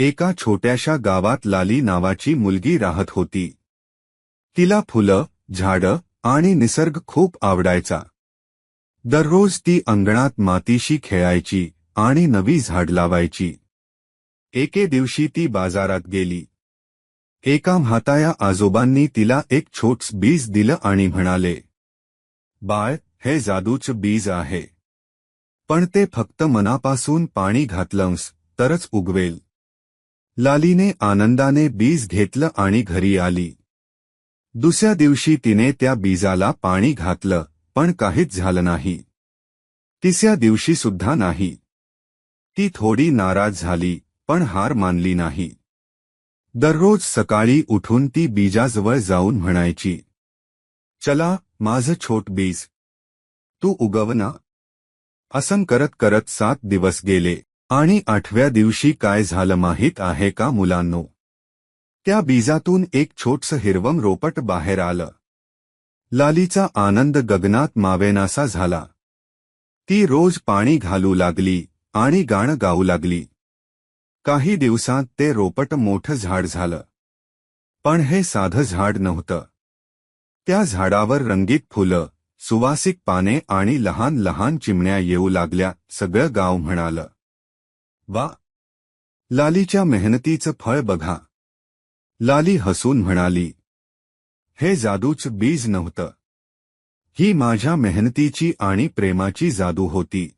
एका छोट्याशा गावात लाली नावाची मुलगी राहत होती. तिला फुलं झाडं आणि निसर्ग खूप आवडायचा. दररोज ती अंगणात मातीशी खेळायची आणि नवी झाड लावायची. एके दिवशी ती बाजारात गेली. एका म्हाताया आजोबांनी तिला एक छोटस बीज दिलं आणि म्हणाले बाळ हे जादूचं बीज आहे. पण ते फक्त मनापासून पाणी घातलंस तरच उगवेल. लालीने आनंदाने बीज घेतलं आणि घरी आली. दुसऱ्या दिवशी तिने त्या बीजाला पाणी घातलं पण काहीच झालं नाही. तिसऱ्या दिवशी सुद्धा नाही. ती थोडी नाराज झाली पण हार मानली नाही. दररोज सकाळी उठून ती बीजाजवळ जाऊन म्हणायची चला माझं छोट बीज. तू उगव ना. असं करत करत सात दिवस गेले. आणि आठव्या दिवशी काय झालं माहीत आहे का मुलांनो? त्या बीजातून एक छोटस हिरवं रोपट बाहेर आलं. लालीचा आनंद गगनात मावेनासा झाला. ती रोज पाणी घालू लागली आणि गाणं गाऊ लागली. काही दिवसात ते रोपट मोठं झाड झालं. पण हे साधं झाड नव्हतं. त्या झाडावर रंगीत फुलं सुवासिक पाने आणि लहान लहान चिमण्या येऊ लागल्या सगळं गाव म्हणालं. वा. लालीच्या मेहनतीचं फळ बघा. लाली हसून म्हणाली हे जादूचं बीज नव्हतं. ही माझ्या मेहनतीची आणि प्रेमाची जादू होती.